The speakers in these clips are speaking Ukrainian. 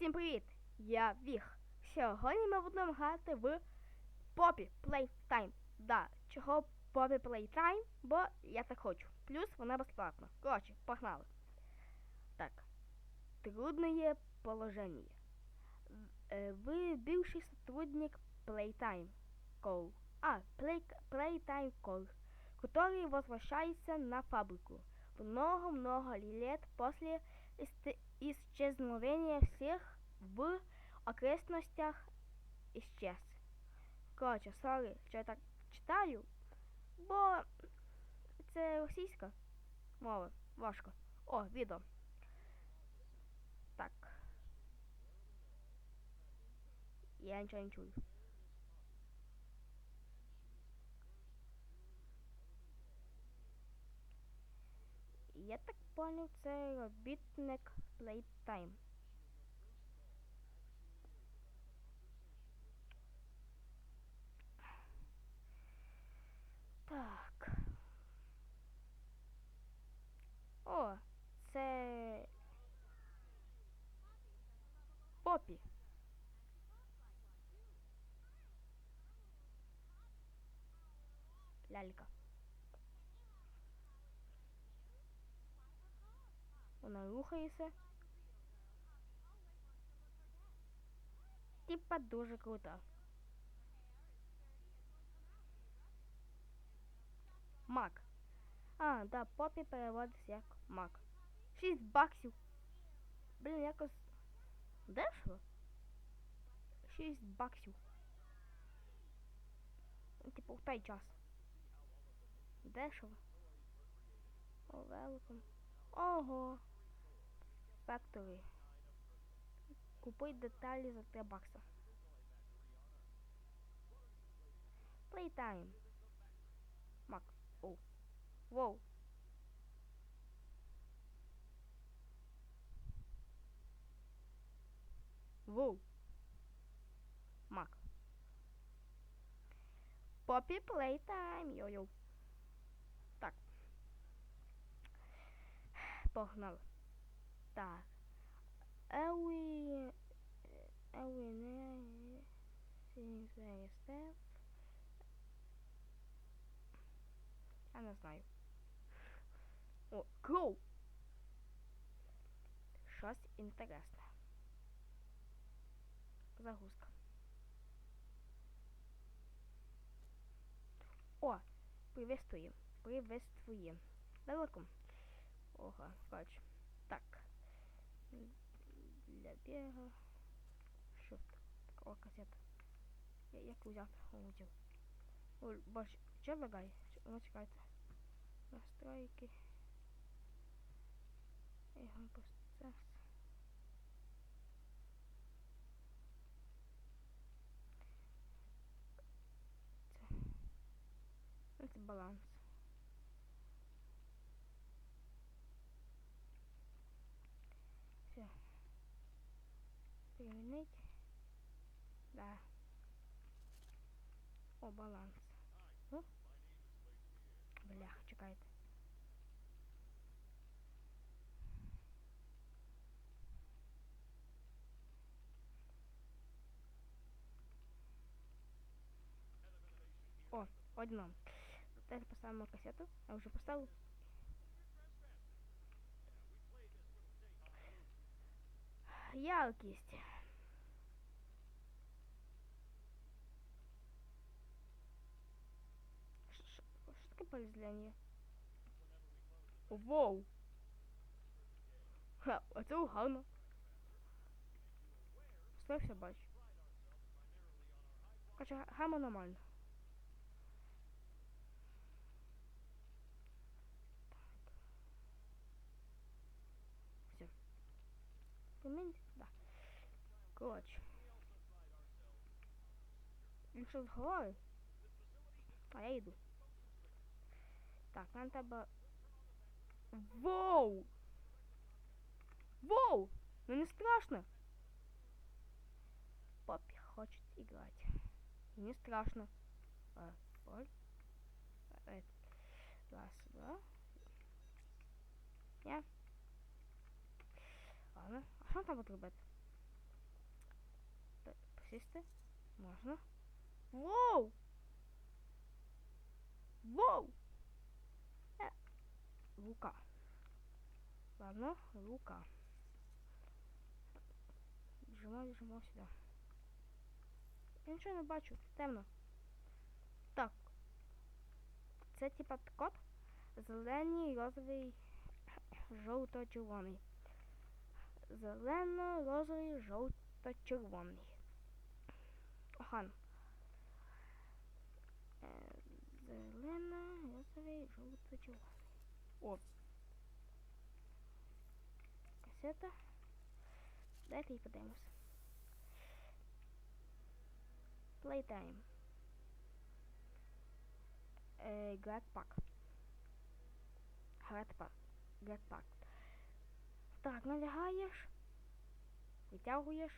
Всім привіт! Я Віх. Сьогодні ми будемо грати в Poppy Playtime. Да, чого Poppy Playtime? Бо я так хочу. Плюс вона безплатна. Коротше, погнали. Так. Трудное положение. В- э, Вы бывший сотрудник Playtime Call. А, Play, Playtime Call, который возвращается на фабрику. Много-много лет после ист- исчезновения всех в окрестностях исчез. Коротше, сорі, що я так читаю, бо це російська мова. Важко. О, відео. Так. Я нічого не чую. Я так понял, це робітник Playtime. Так. О, це Попі. Лялька. Вона рухається. Типа дуже крута. Мак. А, да, попі переводиться як мак. 6 баксів. Блін, якось дешево. 6 баксів. Типу, в той час. Дешево. О, великом. Ого. Factory. Купуй деталі за 3 бакса. Playtime. Мак. Оу. Воу. Воу. Мак. Поппі Playtime. Йо-йо. Так. Погнали. Так. Елві... Елві не... Сінзеє степ. Я не знаю. О, кроу! Щось інтересне. Загрузка. О, приветствуем. Приветствуем. Великом. Ого, бач. Так. Для бега. Що? Такого касета. Я як? О, взяв. О, бач, що лагає? Що- Ну, чекайте. Настройки. Його процес. Це. Ну, Це баланс. Все. Перемінить. Да. О, баланс. О. Блях, чекайте. Одно. Поставил поставимо кассету. Я уже поставил. Ялкість. Що таке повезляння? Воу! Ха, а это угарно. Стой все бачу. Короче, гама нормально. Помінь? Да. Коротше. Він що згорає? А я йду. Так, нам треба... Воу! Воу! Ну не страшно. Папи хочет играть. И не страшно. А, боль. А, это. Раз, два. Я. Ладно. Що там робити? сісти. Можна. Воу! Воу! Е, Лука. Ладно, лука. Біжимо, біжимо сюди. Я нічого не бачу, темно. Так. Це типа код. Зелений, розовий, жовто-червоний. Зелено, розовий, жовто-червоний. Охан. Е, Зелена, розовий, жовто-червоний. О. Касета. Дайте їй подивимось. Playtime. Е, Гладпак. Гладпак. Так, налягаєш. Витягуєш.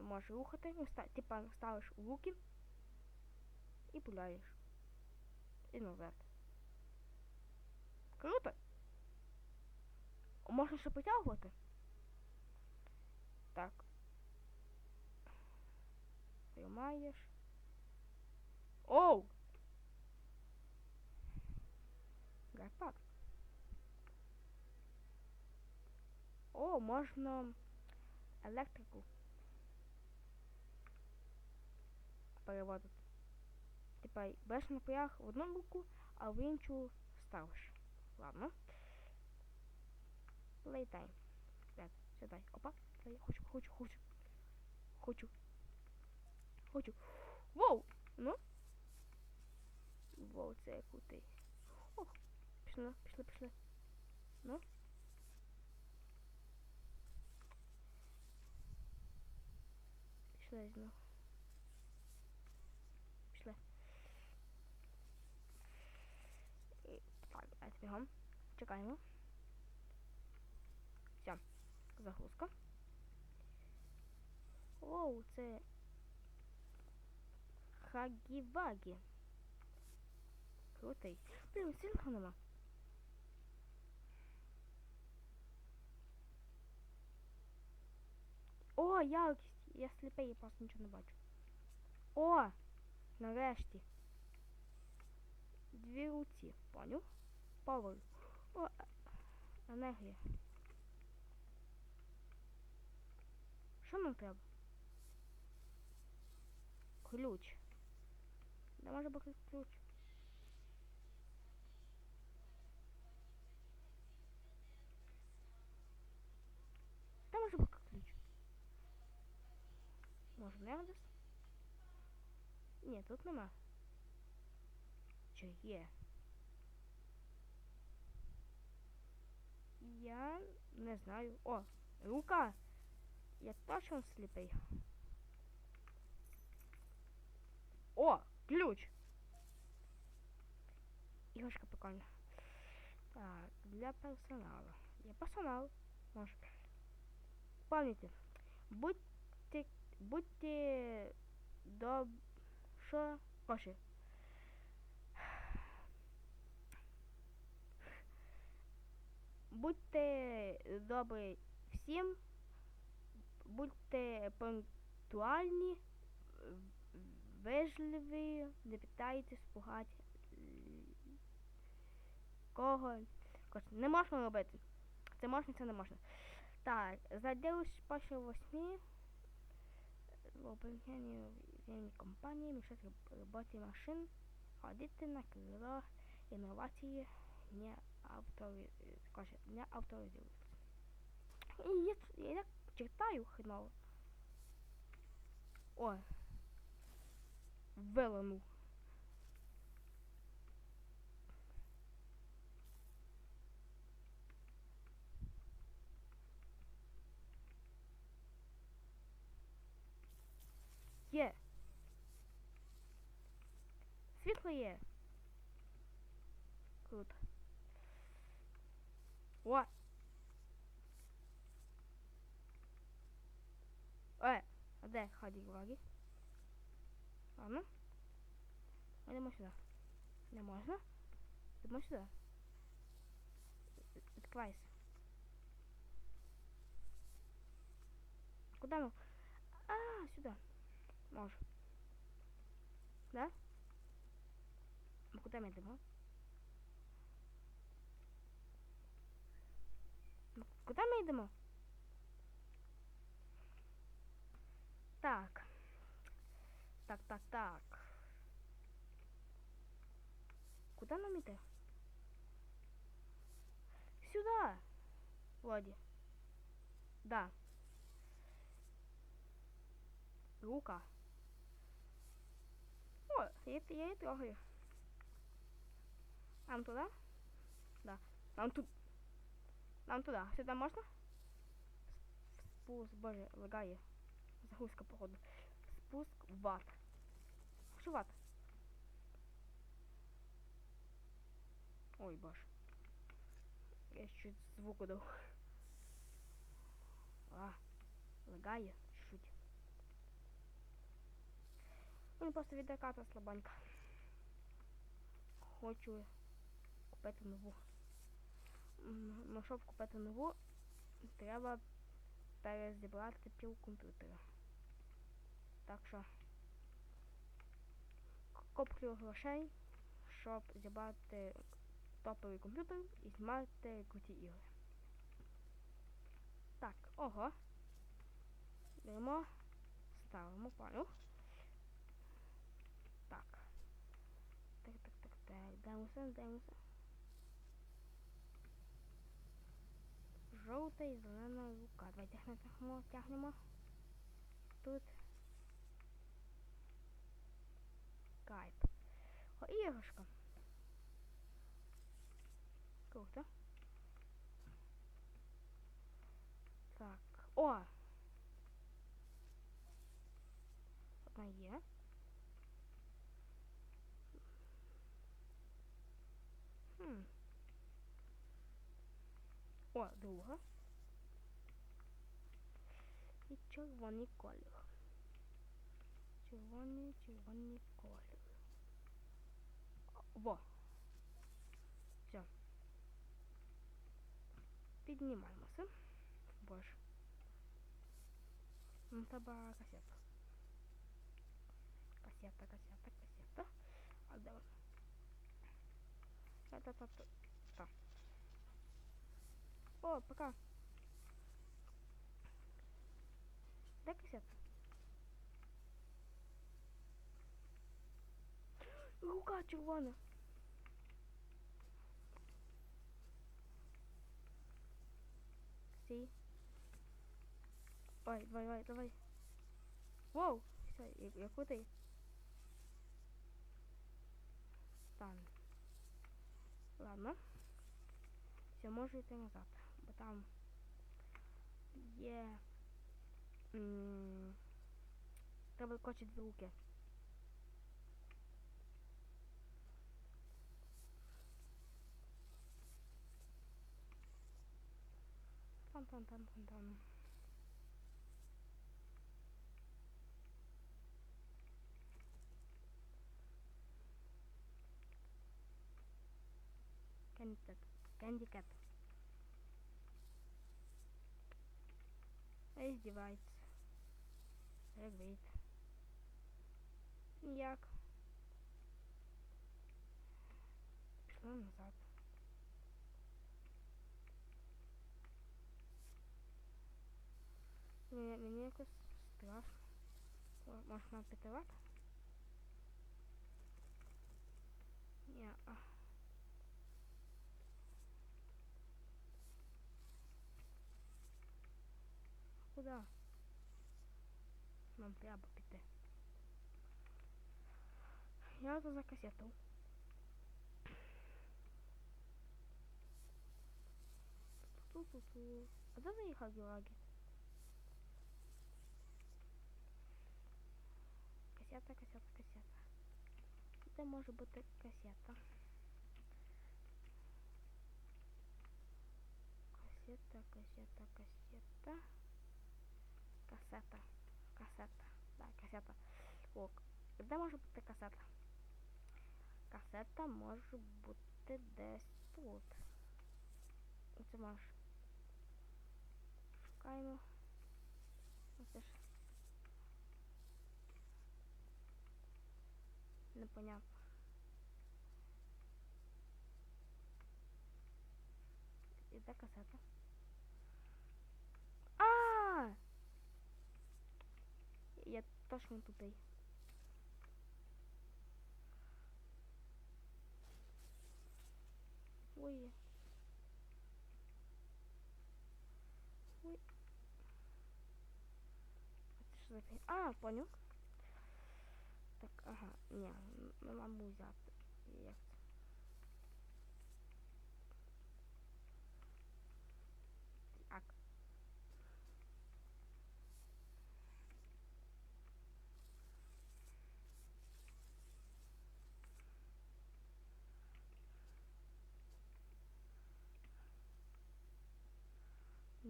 Можеш рухати. Типа ставиш у руки. І пуляєш. І назад. Круто. Можна ще потягувати. Так. Тримаєш. Оу! Гайпад. О, можна електрику переводити. Типа береш напряг в одну руку, а в іншу ставиш. Ладно. Playtime. Так, сідай. Опа. Дай, Хочу, хочу, хочу. Хочу. Хочу. Воу! Ну. Воу, це крутий. Ох, пішли, пішли, пішли. Ну. Пішли знову. Пішли. І, так, давайте бігом. Чекаємо. Все. Загрузка. Оу, це Хагі-Вагі. Крутий. Блін, сильного нема. О, якість. Я сліпий, я просто нічого не бачу. О! Нарешті. Дві руці. Поняв? Power. О, е, енергія. Що нам треба? Ключ. Де може бути ключ? Може, не десь? Ні, тут нема. Чи є? Я не знаю. О, рука! Я точно сліпий. О, ключ. Іграшка прикольна. Так, для персоналу. Є персонал. Може. Пам'ятайте, будьте, будьте доб... що? Короче. Будьте добрі всім, будьте пунктуальні, вежливі, не питайтесь пугати кого. Не можна робити. Це можна, це не можна. Так, за 9 по 8 وبإمكاني يعني كومباني من شركة روبوتي ماشين عددت на крылах иноваций не авторизуют. И я читаю хреново. О, велому. Світло є. Круто. О! Е, а де хаді ваги? Ладно. Йдемо сюди. Не можна? Йдемо сюди. Відкривайся. Куди Куди ми? А, сюди. Можу. Да? Ну, Куди ми йдемо? Ну, Куди ми йдемо? Так. Так, так, так. Куда нам іти? Сюда. Вроді. Да. Рука. О, я, я її трогаю. Нам туда? Да. Нам тут. Нам туда. Сюда можна? Спуск, боже, лагає. Загрузка, походу. Спуск в ад. Що в ад? Ой, боже. Я чуть звуку дав. А, лагає чуть-чуть. Ну, просто віддаката слабонька. Хочу купити нову. Ну, щоб купити нову, треба перезібрати пів комп'ютера. Так що коплю грошей, щоб зібрати топовий комп'ютер і знімати круті ігри. Так, ого. Беремо, ставимо паню. Так. Так, так, так, так. Дивимося, дивимося. Жовта і зелена лука. Давай тягнемо, тягнемо. Тут. Кайп. О, іграшка. Круто. Так. О! О, друга. І червоний колір. Червоний, червоний колір. Во. Все. Піднімаємося. Боже. Ну, треба касета. Касета, касета, касета. А де вона? Та, О, пока. Де касета? Рука червона. Сі. Ой, давай, давай, давай. Воу! Все, я, я крутий. Стан. Ладно. Все, можу йти назад. Там є. м, Треба кочі дві руки. Там, там, там, там, там. Candy Cat. Candy Cat. А издевается. Як. Пішла назад. Мені, мені якось страшно. Можна піти Ні, а. Куди? Нам треба піти. Я тут за касету. Ту-ту-ту. А де заїхав Георгій? Касета, касета, касета. Де може бути касета? Касета, касета, касета. Касета. Касета. Да, касета. О, де може бути касета? Касета може бути десь тут. Оце може. Шукаємо. Це ж... Непонятно. І де касета? А! Я точно тупий. Ой. Ой. Що за? А, понял. Так, ага, ні, не маму взяти. Як це? Так.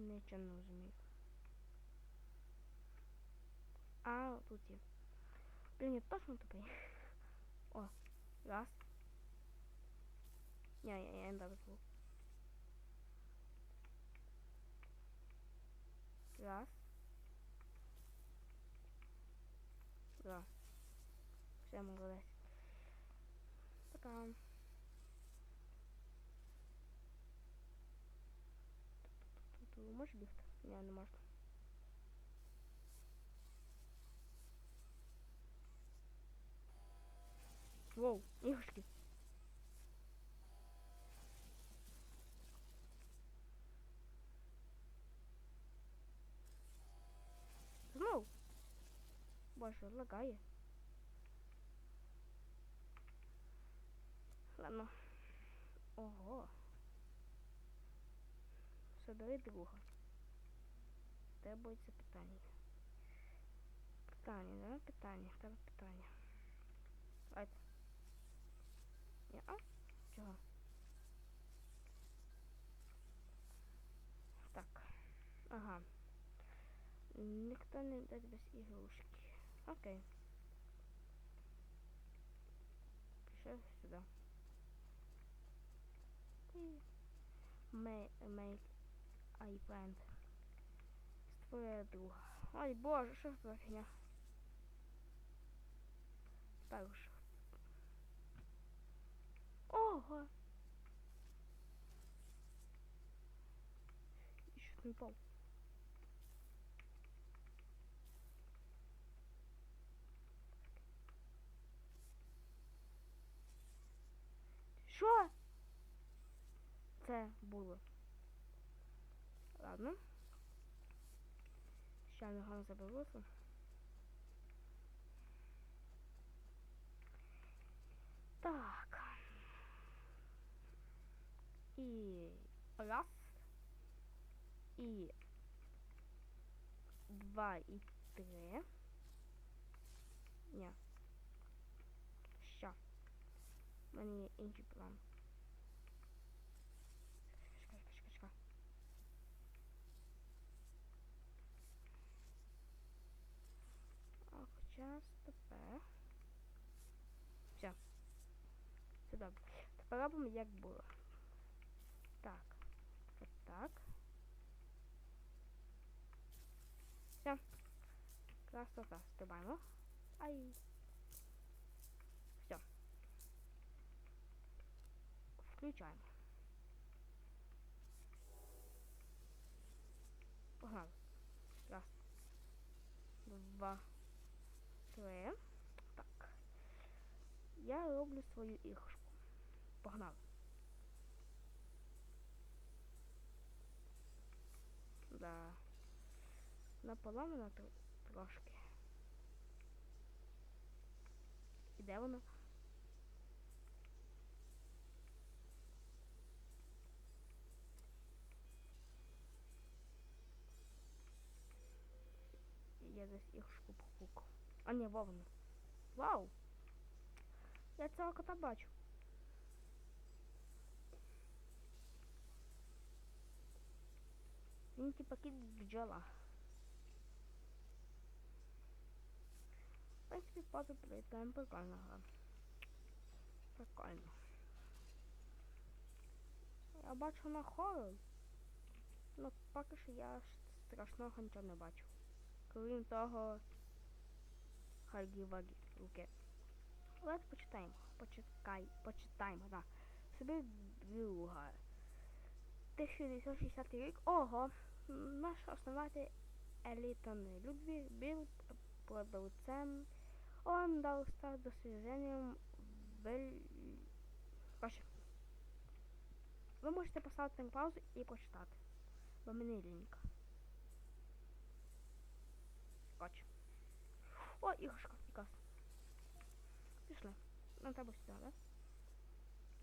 Не розумію. А, тут є. Блін, я точно тупий. О, раз. Ні, я, я не дав звук. Раз. Два. Все, молодець. Пока. Тут можеш бігти? Ні, не можна. Воу, іграшки. Знов. Боже, лагає. Ладно. Ого. Собери друга. Це питання? Питання, да? Питання, тебе питання. Давайте. Ні, а? Чого? Так. Ага. Ніхто не дасть без ігрушки. Окей. Пішов сюди. Make, a friend. Створи друга. Ой, боже, що за фігня? Перше. Ого! І Чуть не впав. Що? Це було. Ладно. Ще не забилося. Так. І раз. І два і три. Ні. Що? У мене план. Робимо як було. Так. От так. Все. Красота. Стрибаємо. Ай. Все. Включаємо. Погнали. Раз. Два. Три. Так. Я роблю свою іграшку. Погнали. Да. Вона поламана тр- трошки. І де вона? Я десь іграшку попукав. А ні, вовну. Вау! Я цього кота бачу. Він типа кіт бджола. В принципі, позу прилітаємо прикольно. Прикольно. Я бачу на хоррор. Ну, поки що я страшного нічого не бачу. крім того, Хагі-Вагі, руки. Давайте почитаємо. Почекай, почитаємо, да. Собі друга. 1960 рік. Ого! Наш основатель Елітон Людвіг був продавцем. Он дал старт достижением в... Короче, ви можете поставити на паузу і почитати. Бо мені лінька. Короче. О, іграшка, якась. Пішли. Нам треба сюди, да?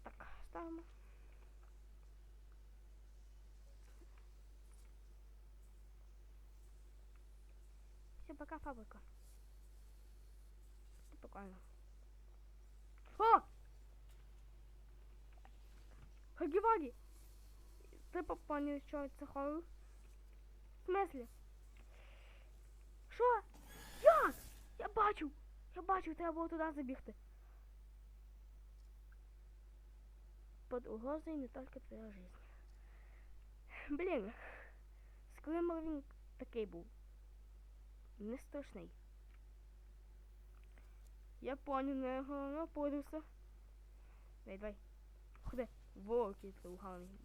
Так, ставимо. Все, пока, фабрика. Прикольно. О! Хагі-Вагі! Ти попані, що це хоррор? В смислі? Що? Як? Я бачу! Я бачу, треба було туди забігти. Под угрозою не тільки твоя жизнь. Блін, скример він такий був. Не страшний. Я понял, не його наподився. Давай, давай. Ходи. Волки труганий.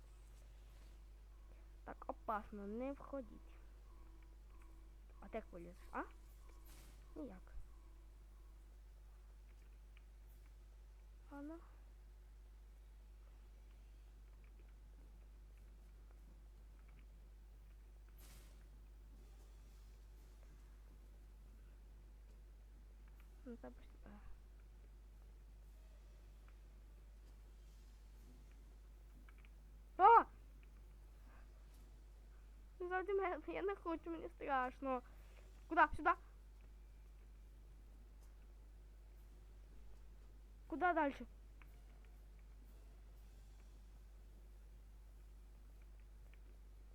Так, опасно, не входіть. А так вилізеш, а? Ніяк. Ладно. Ну, так, а. А! Ззаді мене, я не хочу, мені страшно. Куда? Сюда? Куда дальше?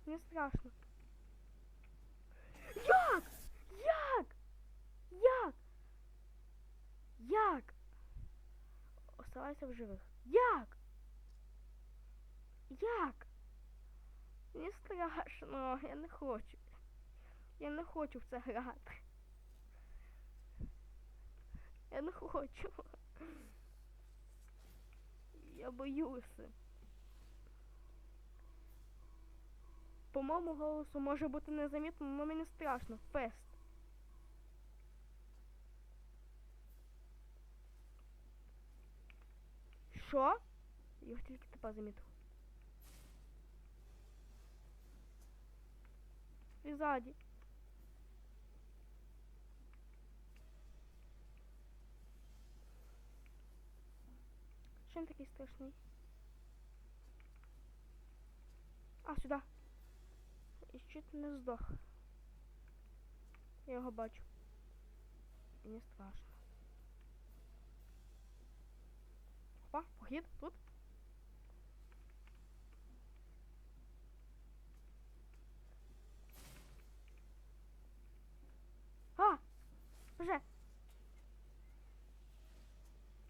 Мені страшно. Як? Як? Як? Як? Оставайся в живих. Як? Як? Мені страшно, я не хочу. Я не хочу в це грати. Я не хочу. Я боюся. По моєму голосу може бути незамітно, але мені страшно. Фест. Що? Його тільки тепер замітив. І ззаді. Він такий страшний? А, сюди. І чуть не здох. Я його бачу. Мені страшно. Опа, похід тут. А! Вже.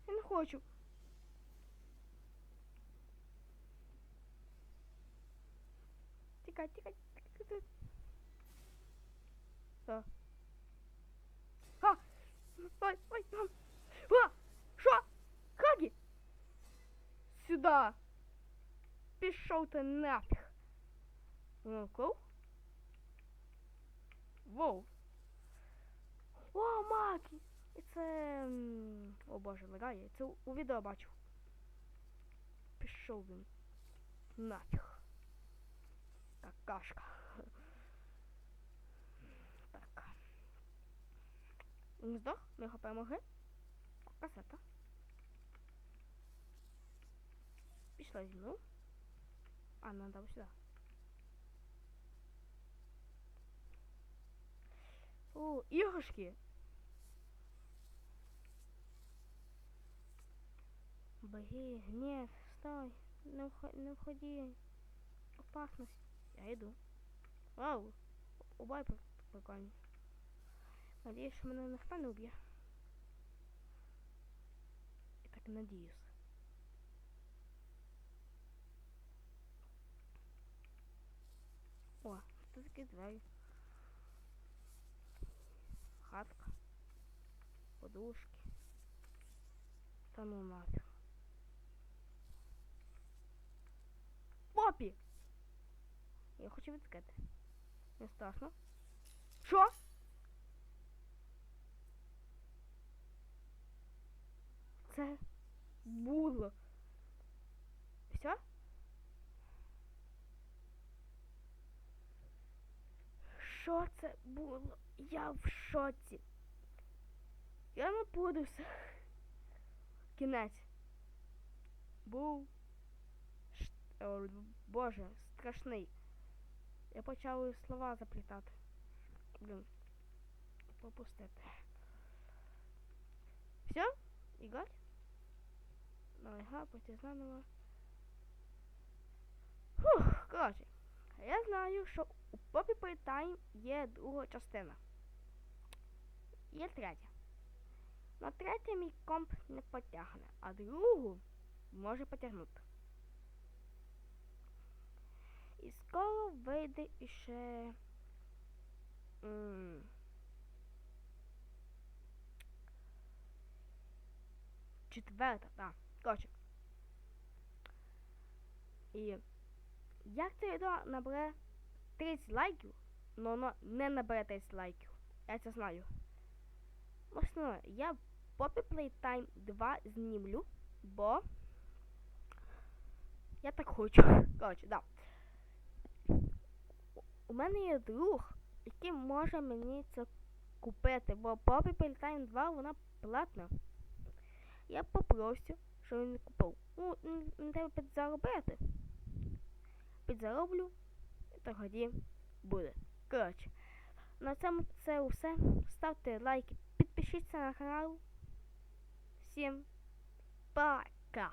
Я не хочу. Тікай, тікай, тікай, тікай. Сюда. Пішов ти нафіг. Ков? Воу. О, Макі! І це... О боже, лагає. Це у- відео бачу. Пішов він. Нафіг. Какашка. Так. Він здох? Ми його перемогли? Касета. Пішла зі мною. А, ну, надо сюди. О, іграшки. Боги, гнев, стой, не, вхо- не входи. Опасность. Я иду. Вау, убай при- прикольно. Надіюсь, що мене ніхто не уб'є. Я так і О, це такі хатка. Подушки. Та ну нафіг. Попі! Я хочу відкрити. Не страшно. Що? Це було. Все? Що це було? Я в шоці. Я не буду все. Кінець. Був. ш- о, Боже, страшний. Я почав слова заплітати. Блін. Попустити. Все? Ігор? Давай гапати заново. Фух, коротше. Я знаю, що у Poppy Playtime є друга частина. Є третя. На третя мій комп не потягне, а другу може потягнути. І скоро вийде іще. Четверта, так. Коротше. І як це відео набере 30 лайків, но воно не набере 30 лайків. Я це знаю. Можливо, я Poppy Playtime 2 знімлю, бо я так хочу. Коротше, да. У- мене є друг, який може мені це купити, бо Poppy Playtime 2 вона платна. Я попросив, щоб він купив. Ну, м, треба підзаробити. Підзароблю, і тоді буде. Коротше, на цьому це все. Ставте лайки, підпишіться на канал. Всім пока!